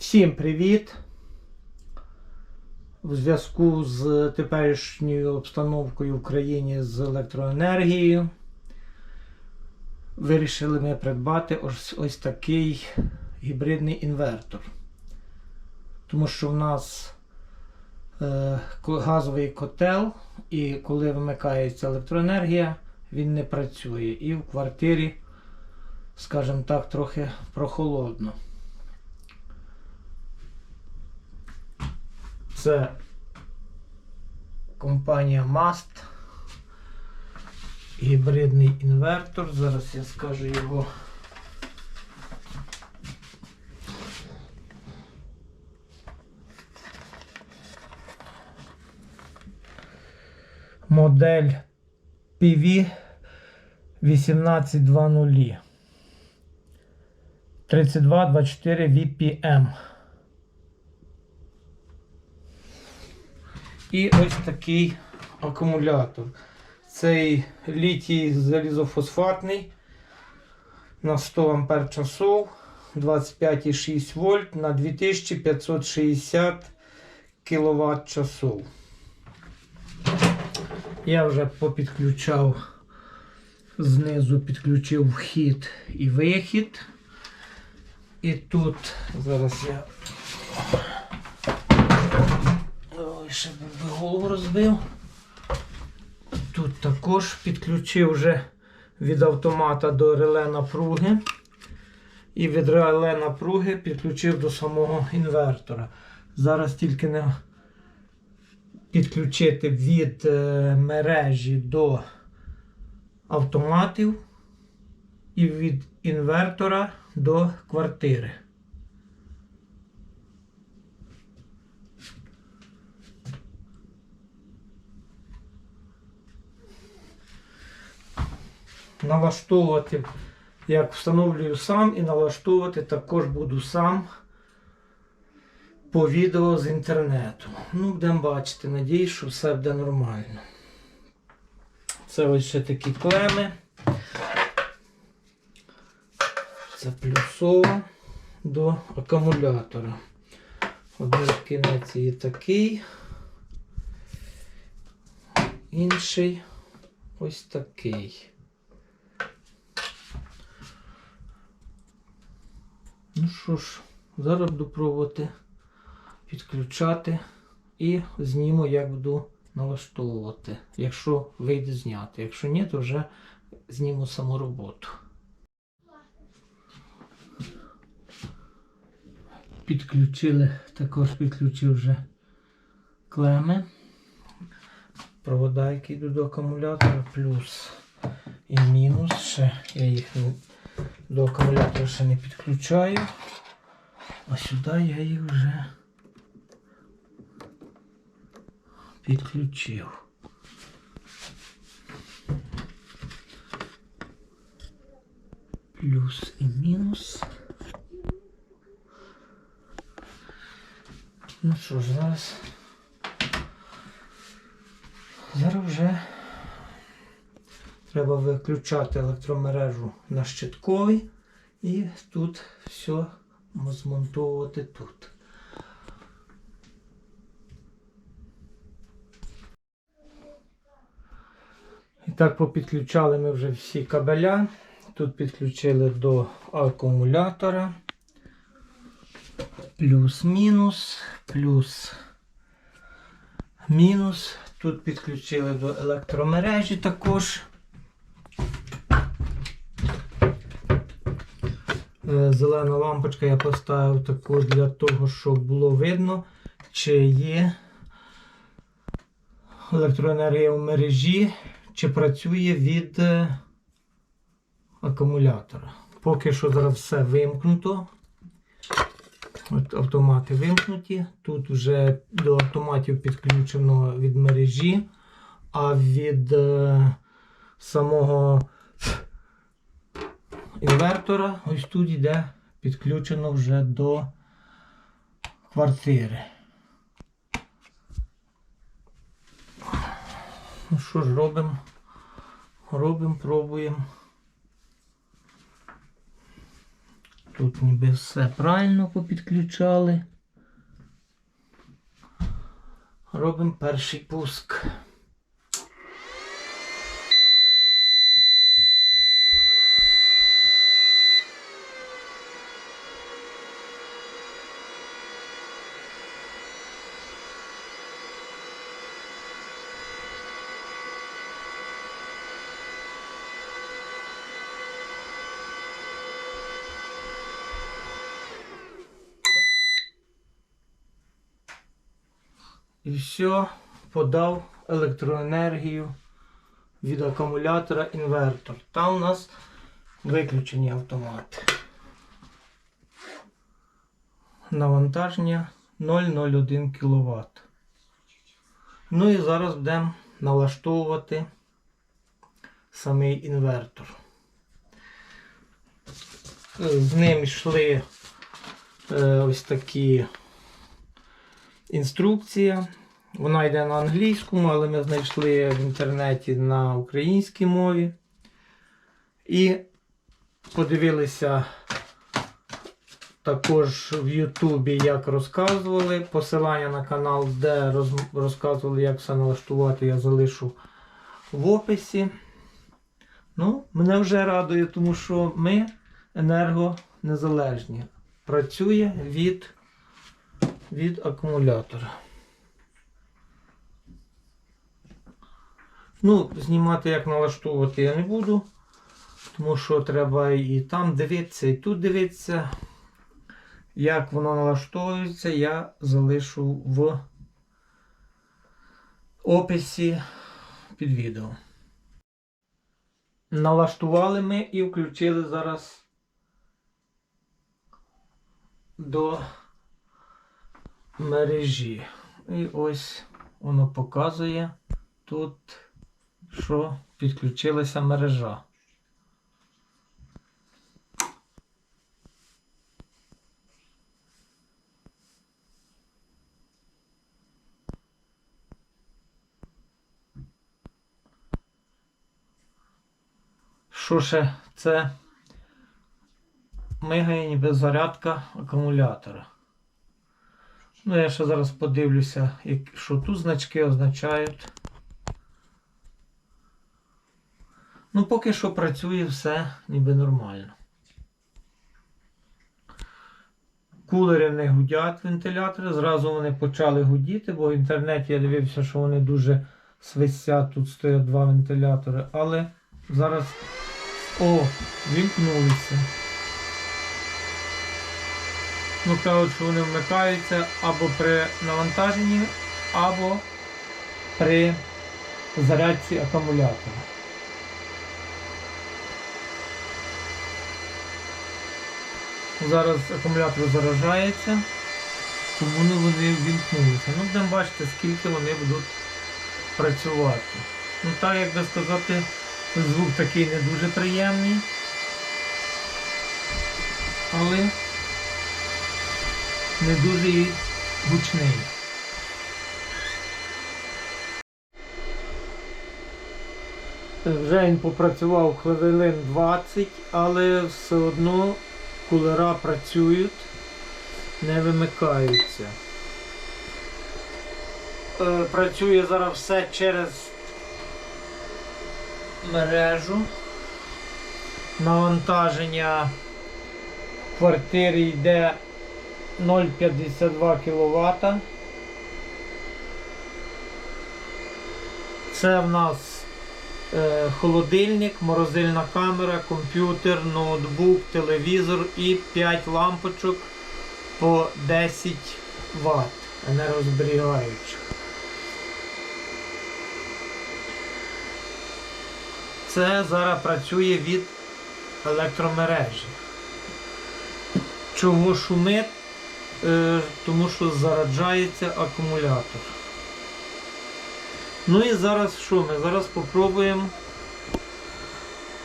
Всім привіт! У зв'язку з теперішньою обстановкою в країні з електроенергією вирішили ми придбати ось, ось такий гібридний інвертор. Тому що в нас е, газовий котел, і коли вимикається електроенергія, він не працює. І в квартирі, скажімо так, трохи прохолодно. Це компанія Mast. Гібридний інвертор. Зараз я скажу його. Модель PV 1820 3224 VPM. І ось такий акумулятор. Цей літій залізофосфатний на 100 ампер часов 25,6 вольт на 2560 кВт часов. Я вже попідключав знизу підключив вхід і вихід. І тут зараз я ще голову розбив. Тут також підключив вже від автомата до реле напруги. І від реле напруги підключив до самого інвертора. Зараз тільки не підключити від е, мережі до автоматів і від інвертора до квартири. Налаштовувати, як встановлюю сам, і налаштовувати також буду сам по відео з інтернету. Ну, будемо бачити, надіюсь, що все буде нормально. Це ось ще такі клеми. Це плюсово до акумулятора. Один кінець є такий. Інший ось такий. Ну що ж, зараз буду пробувати підключати і зніму, як буду налаштовувати, якщо вийде зняти. Якщо ні, то вже зніму саму роботу. Підключили, також підключив вже клеми. Провода, які йдуть до акумулятора, плюс і мінус. Ще я їх до акумулятора ще не підключаю. А сюди я їх вже підключив. Плюс і мінус. Ну що ж, зараз. Зараз вже треба виключати електромережу на щитковий і тут все змонтовувати тут. І так попідключали ми вже всі кабеля. Тут підключили до акумулятора. Плюс-мінус, плюс мінус. Тут підключили до електромережі також. Зелена лампочка я поставив також для того, щоб було видно, чи є електроенергія в мережі, чи працює від е, акумулятора. Поки що зараз все вимкнуто. От автомати вимкнуті. Тут вже до автоматів підключено від мережі, а від е, самого інвертора ось тут йде підключено вже до квартири. Ну що ж, робимо? Робимо, пробуємо. Тут ніби все правильно попідключали. Робимо перший пуск. І все, подав електроенергію від акумулятора інвертор. Там у нас виключені автомати. Навантаження 0,01 кВт. Ну і зараз будемо налаштовувати самий інвертор. З ним йшли е, ось такі інструкція. Вона йде на англійському, але ми знайшли в інтернеті на українській мові. І подивилися також в Ютубі, як розказували. Посилання на канал, де роз- розказували, як все налаштувати, я залишу в описі. Ну, мене вже радує, тому що ми енергонезалежні. Працює від від акумулятора. Ну, знімати, як налаштовувати я не буду, тому що треба і там дивитися, і тут дивитися. Як воно налаштовується, я залишу в описі під відео. Налаштували ми і включили зараз до мережі. І ось воно показує тут, що підключилася мережа. Що ще це мигає ніби зарядка акумулятора. Ну, я ще зараз подивлюся, що тут значки означають. Ну, поки що працює все ніби нормально. Кулери не гудять вентилятори. Зразу вони почали гудіти, бо в інтернеті я дивився, що вони дуже свистять. Тут стоять два вентилятори. Але зараз. О, вімкнулися. Ну, кажуть, що вони вмикаються або при навантаженні, або при зарядці акумулятора. Зараз акумулятор заражається, тому ну, вони ввімкнулися. Ну, будемо бачити, скільки вони будуть працювати. Ну так, як би сказати, звук такий не дуже приємний. Але не дуже гучний. Вже він попрацював хвилин 20, але все одно кулера працюють, не вимикаються. Е, Працює зараз все через мережу. Навантаження в квартирі йде 0,52 кВт. Це в нас е, холодильник, морозильна камера, комп'ютер, ноутбук, телевізор і 5 лампочок по 10 Вт енергозберігаючих. Це зараз працює від електромережі. Чого шумить? Е, тому що зараджається акумулятор. Ну і зараз що ми? Зараз спробуємо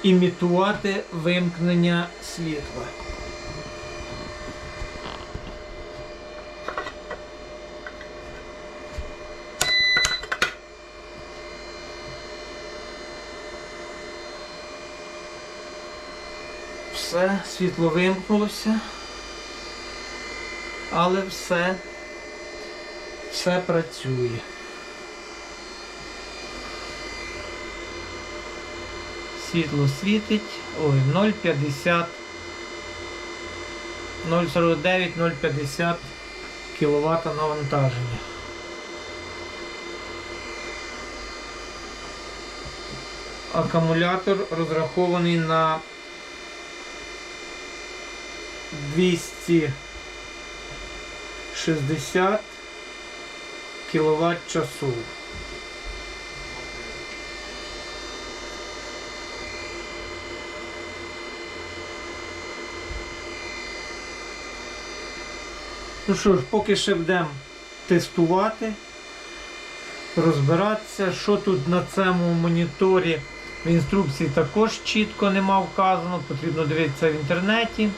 імітувати вимкнення світла. Все, світло вимкнулося. Але все, все працює. Світло світить. Ой, 0,50. 0,49, 0,50 кВт навантаження. Акумулятор розрахований на 260 кВт часу. Ну що ж, поки ще будемо тестувати, розбиратися, що тут на цьому моніторі в інструкції також чітко нема вказано, потрібно дивитися в інтернеті.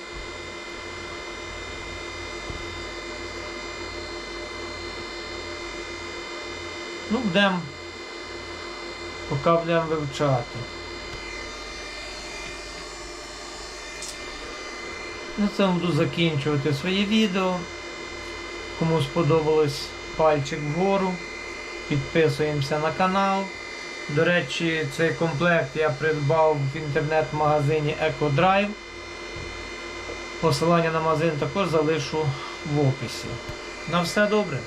Ну, будемо, поки будемо вивчати. На цьому буду закінчувати своє відео. Кому сподобалось пальчик вгору. Підписуємося на канал. До речі, цей комплект я придбав в інтернет-магазині EcoDrive. Посилання на магазин також залишу в описі. На все добре.